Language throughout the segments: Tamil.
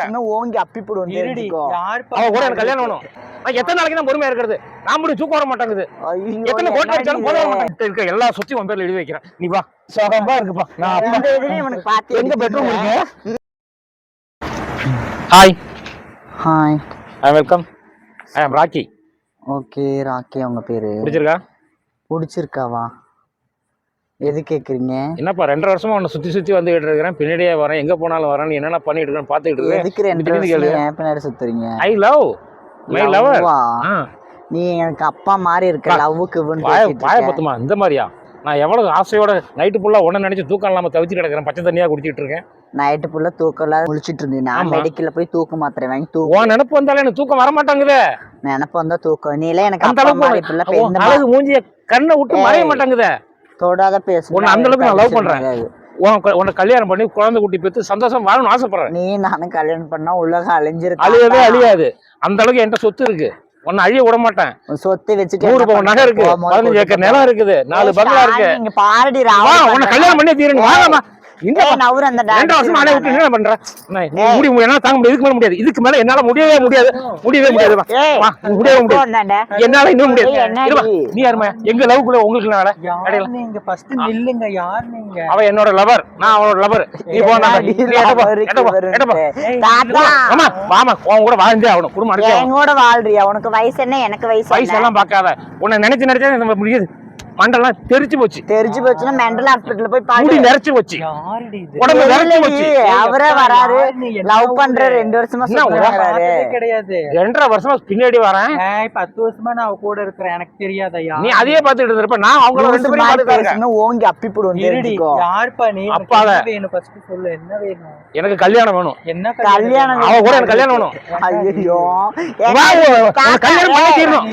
பேசணும் ஓங்கி அப்பி போடுவோம் அவ கூட எனக்கு கல்யாணம் வேணும். எத்தனை நாளைக்கு தான் பொறுமையா இருக்கிறது? நான் முடியும் தூக்கம் வர மாட்டேங்குது. எத்தனை கோட்டை அடிச்சாலும் போட மாட்டேங்குது இருக்க. எல்லா சொத்தையும் உன் பேர்ல எழுதி வைக்கிறேன். நீ வா. சோகமா இருக்குப்பா. நான் எங்க பெட்ரூம். இருக்கு? Hi hi I welcome I am Rocky okay Rocky அவங்க பேரு? பிடிச்சிருக்கா? பிடிச்சிருக்காவா? எது கேக்குறீங்க? என்னப்பா ரெண்டரை வருஷமா உன்னை சுத்தி சுத்தி வந்துகிட்டு இருக்கிறேன். பின்னாடியே வரேன். எங்க போனாலும் வரேன். என்னென்ன பண்ணிட்டு இருக்கேன் பாத்துக்கிட்டு எதுக்கு இருக்கேன் ரெண்டு பின்னாடி சுத்துறீங்க? I love my lover? நீ எனக்கு அப்பா மாதிரி இருக்க லவ்வுக்கு பாய பத்துமா இந்த மாதிரியா? நான் எவ்வளவு ஆசையோட நைட்டு ஃபுல்லா உன்னை நினைச்சு தூக்கம் இல்லாம தவிச்சு கிடக்கிறேன். பச்சை தண்ணியா குடிச்சிட்டு இருக்கேன். நைட்டு ஃபுல்லா தூக்கம்லாம் முழிச்சிட்டு இருந்தேன். நான் ஆமா. மெடிக்கல்ல போய் தூக்க மாத்திரை வாங்கி தூக்க. உன் நினப்பு வந்தாலே எனக்கு தூக்கம் வர மாட்டாங்குதே நினப்பு வந்தா தூக்கம். நீ எனக்கு அந்த அளவுக்கு மூஞ்சிய கண்ணை விட்டு மறைய மாட்டாங்குதே. தொடாத பேச. உன்னை அந்த அளவுக்கு நான் love பண்றேன். உன்னை கல்யாணம் பண்ணி குழந்தை குட்டி பெற்று சந்தோஷம் வாழணும்னு ஆசைப்படுறேன். நீ நானும் கல்யாணம் பண்ணா உலகம் அழிஞ்சிருக்கு? அழியவே அழியாது. அந்த அளவுக்கு என்கிட்ட சொத்து இருக்கு. உன்னை அழிய விட மாட்டேன். சொத்து வச்சுட்டு நூறு என்ன பவுன் நகை? இருக்கு. பதினஞ்சு ஏக்கர் நிலம் இருக்குது. நாலு பங்களா இருக்கு. பாருடி உன்னை. கல்யாணம் பண்ணி தீரணும். வாங்கம்மா. நவுறு அந்த ரெண்டு டான்ஸ் வருஷமா அலைய விட்டு என்ன பண்ற. முடி என்னால தாங்க முடியாது. இதுக்கு மேல முடியாது. இதுக்கு மேல என்னால முடியவே முடியாது. முடியவே முடியாது. முடியவே. என்னால இன்னும் முடியாது. நீ யாருமா? எங்க உங்களுக்கு. நீங்க ஃபர்ஸ்ட் நில்லுங்க. யார் நீங்க அவ என்னோட லவர் நான் அவனோட லவர் நீ போ ஆமா வாமா உன் கூட வாழ்ந்தே ஆகணும். குடும்பம். என் கூட வாழ்றியா? உனக்கு வயசு என்ன? எனக்கு வயசு வயசு எல்லாம் பார்க்காத. உன்னை நினைச்சு நினைச்சா நம்ம முடியாது. மண்டெல்லாம் தெரிச்சு போச்சு. தெரிஞ்சு போச்சுன்னா மெண்டல் ஹாஸ்பிட்டல் போய் முடி நிறைச்சு போச்சு. யாருடி இது? உடம்பு நிறைச்சு போச்சு. அவரே வராரு. லவ் பண்ற? ரெண்டு வருஷமா கிடையாது. ரெண்டரை வருஷமா பின்னாடி வரேன். பத்து வருஷமா நான் கூட இருக்கிறேன். எனக்கு தெரியாதயா நீ அதையே பார்த்துட்டு இருப்ப நான் அவங்கள ரெண்டு பேரும். பேசணும் ஓங்கி அப்பி போடுவோம் யாருப்பா நீ. என்ன வேணும்? ஃபர்ஸ்ட் சொல்லு என்ன வேணும்? எனக்கு கல்யாணம் வேணும். என்ன கல்யாணம் அவ கூட எனக்கு கல்யாணம் வேணும். ஐயோ கல்யாணம் பண்ணி தீரணும்.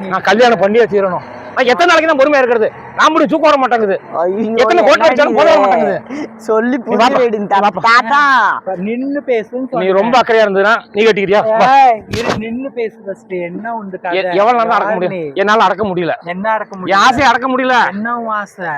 நீ? நான் கல்யாணம் பண்ணியே தீரணும். எத்தனை நாளைக்கு தான் பொறுமையா இருக்கிறது? நான் முடியும் தூக்கம் வர மாட்டேங்குது. எத்தனை கோட்டை அடிச்சாலும் போட மாட்டேங்குது. சொல்லி. தாத்தா. நின்னு பேசுன்னு நீ ரொம்ப அக்கறையா இருந்ததுன்னா நீ கட்டிக்கிறியா? நின்னு பேசு ஃபர்ஸ்ட் என்ன உண்டு எவ்வளவு தான் அடக்க முடியும்? என்னால அடக்க முடியல. என்ன அடக்க என் முடியும்? ஆசையை அடக்க முடியல. என்ன ஆசை?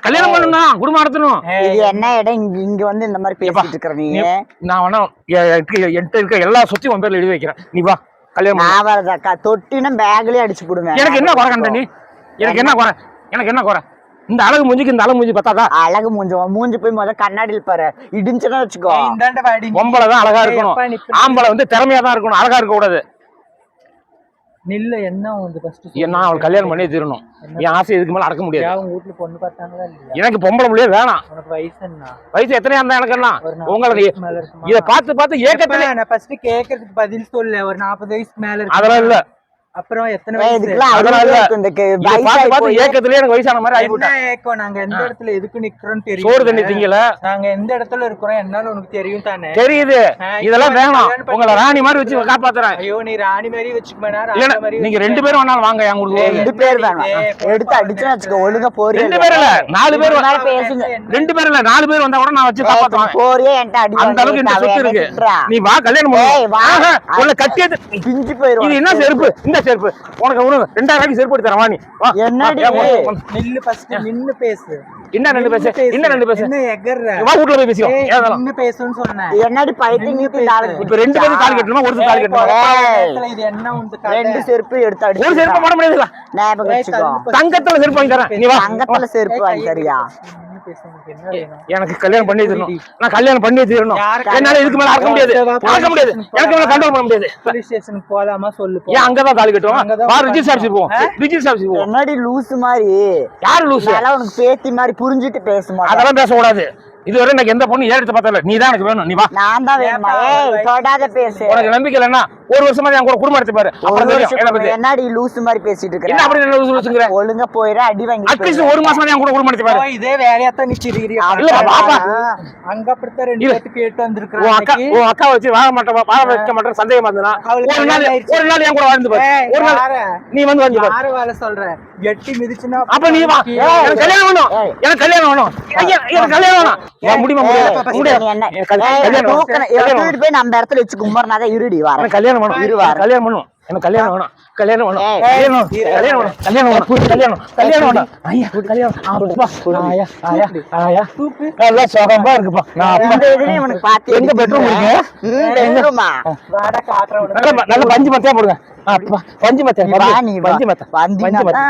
கல்யாணம் பண்ணணும் குடும்பம் நடத்தணும். இது என்ன இடம்? இங்க இங்க வந்து இந்த மாதிரி பேசிட்டு இருக்கிற நீ? நீ- நான் வேணா என்கிட்ட இருக்க எல்லா சொத்தையும் உன் பேர்ல எழுதி வைக்கிறேன். நீ வா கல்யாணம் பண்ணு. நான் வரதாக்கா தொட்டினா பேக்லயே அடிச்சு போடுவேன். எனக்கு என்ன குறை கண்ட நீ? எனக்கு என்ன குறை? எனக்கு என்ன குறை? இந்த அழகு மூஞ்சிக்கு இந்த அழகு மூஞ்சி பத்தாதா? அழகு மூஞ்சி மூஞ்சி போய் முதல்ல கண்ணாடியில் பாரு. இடிஞ்சுன்னா வச்சுக்கோ. ஏய், இந்தாண்ட வாடி பொம்பளை தான் அழகா இருக்கணும். ஆம்பளை வந்து திறமையா தான் இருக்கணும். அழகா இருக்க கூடாது. நில்லு என்ன உண்டு ஃபர்ஸ்ட் நான் அவள் கல்யாணம் பண்ணியே தீரணும். என் ஆசை இதுக்கு மேல அடக்க முடியாது. உங்க வீட்டுல பொண்ணு பார்த்தாங்களா இல்லையா? எனக்கு பொம்பளை புள்ளையே வேணாம். உனக்கு வயசு என்ன? வயசு எத்தனையா இருந்தா எனக்கு என்ன? ஒரு நாற்பது உங்களுக்கு வயசு? இத பார்த்து பார்த்து ஏக்கத்துல நான் ஃபர்ஸ்ட் கேக்குறதுக்கு பதில் சொல்லு. ஒரு நாற்பது வயசுக்கு மேல இருக்கு அதெல்லாம் இல்ல. அப்புறம் எத்தனை வயசு? ஏக்கத்திலே எனக்கு வயசான மாதிரி என்ன ஆகிவிட்டேன் ஏக்கம்? நாங்க எந்த இடத்துல எதுக்கு நிக்கிறோம் தெரியும் சோறு தண்ணி திங்கல. நாங்க எந்த இடத்துல இருக்கிறோம் என்னன்னு உனக்கு தெரியும் தானே? தெரியுது. இதெல்லாம் வேணாம். உங்களை ராணி மாதிரி வச்சு காப்பாத்துறேன். ஐயோ நீ ராணி மாதிரி வச்சுக்க நீங்க ரெண்டு பேரும் வேணாலும் வாங்க என் உங்களுக்கு ரெண்டு பேர் வேணாம். எடுத்து அடிச்சுன்னு வச்சுக்கோ ஒழுங்கா போறியா ரெண்டு பேர் இல்ல நாலு பேர் மாதிரி பேசுங்க. ரெண்டு பேர் இல்ல நாலு பேர் வந்தா கூட நான் வச்சு காப்பாத்துவேன். போறியா என்கிட்ட அடி அந்த அளவுக்கு இந்த சொத்து இருக்கு? நீ வா கல்யாணம் ஏய், பண்ணு வா. உன்னை கட்டி பிஞ்சு போயிரும் இது என்ன செருப்பு? இந்த செருப்பு. உனக்கு ஒரு ரெண்டாயிரம் ரூபாய்க்கு செருப்பு எடுத்து தரேன் வா. நீ நில்லு ஃபர்ஸ்ட் நின்னு பேசு. என்ன ரெண்டு பேசு? என்ன ரெண்டு பேசு? என்ன எகர்ற? வா வீட்டுல போய் பேசிக்கோ. ஏய், ஏதெல்லாம் நின்னு பேசுன்னு சொன்னேன் என்னடி பைத்தியம் நின்னு நீ தாளம் பேசு. இப்ப ரெண்டு பேரும் கட்டணுமா? ஒரு கட்டணுமா. இது என்ன உண்டு? ரெண்டு செருப்பு எடுத்து ஒரு அடிச்சு செருப்பு போட முடியாதுல ஞாபகம் வச்சுக்கோ. தங்கத்துல செருப்பு வாங்கி தரேன். நீ வா. தங்கத்துல செருப்பு வாங்கி தரியா? பேசு, எனக்கு கல்யாணம் பண்ணி தரணும் நான் கல்யாணம் பண்ணி தரணும் என்னால இதுக்கு மேல அடக்க முடியாது. அடக்க முடியாது. எனக்கு மேல கண்ட்ரோல் பண்ண முடியாது. போலீஸ் ஸ்டேஷனுக்கு போலாமா? சொல்லு போ. ஏன் அங்கதான் தாலி கட்டுவோம் வா ரிஜிஸ்டர் ஆஃபீஸ் போவோம் ரிஜிஸ்டர் ஆஃபீஸ் போவோம் என்னடி லூசு மாதிரி? யாரு லூசு? அதெல்லாம் உனக்கு பேத்தி மாதிரி புரிஞ்சுட்டு பேச மாட்டேன் அதெல்லாம் பேசக்கூடாது. இதுவரை எனக்கு எந்த பொண்ணு ஏறிட்டு பார்த்தல நீ தான் எனக்கு வேணும். நீ வா. நான் தான் வேணுமா ஏய் தொடாத பேசு. உனக்கு நம்பிக்கை இல்லைன்னா ஒரு வருஷமா என் கூட குடும்பம் எடுத்து பாரு. ஒரு அப்புறம் தெரியும் என்ன வருஷம் பத்தி? என்னடி லூசு மாதிரி பேசிட்டு என்ன இருக்கிற அப்படி என்ன லூசு லூசுங்கிற? ஒழுங்கா போயிரு அடி வாங்கி அட்லீஸ்ட் ஒரு மாசமா என் கூட குடும்பம் எடுத்து பாரு. ஓ, இதே வேலையாத்தான் நிச்சிருக்கிறியா? இல்ல, பாப்பா. அங்க அப்படித்தான் ரெண்டு. பேத்துக்கு கேட்டு உன் வந்திருக்கிறேன் அக்கா உன் அக்கா வச்சு வாழ மாட்டேன் வாழ வைக்க மாட்டேன் சந்தேகமா அவளுக்கு ஒரு நாள் கல்யாணம். ஒரு நாள் என் கூட வாழ்ந்து பாரு. ஒரு நாள்? நீ வந்து வந்து பாரு. யார வேலை சொல்ற? எட்டி மிதிச்சுன்னா அப்ப நீ வா. எனக்கு கல்யாணம் வேணும். எனக்கு கல்யாணம் வேணும். ஐயா எனக்கு கல்யாணம் வேணும். வா, முடியுமா என்ன? கல்- ஏய், கல்யாணம். கல்யாணம் போய் நம்ம இடத்துல வச்சு கும்பறனாதான் இருடி வர எனக்கு கல்யாணம் வேணும். இரு வாரேன். கல்யாணம் வேணும். எனக்கு கல்யாணம் வேணும். கல்யாணம் வேணும். கல்யாணம் கல்யாணம் வேணும். கல்யாணம் வேணும். கல்யாணம் கல்யாணம் வேணும். ஐயா கல்யாணம் அப்பா ஆயா ஆயா ஆயா. நல்லா சுகமா இருக்குப்பா. நான் இவனுக்கு பார்த்து எங்க பெட்ரூம் இருக்கு? வாடா காட்டுறவன நல்ல நல்ல பஞ்சு மத்தையா போடுங்க. அப்பா பஞ்சு மத்தையா பஞ்சு மத்தை பஞ்சு மத்தை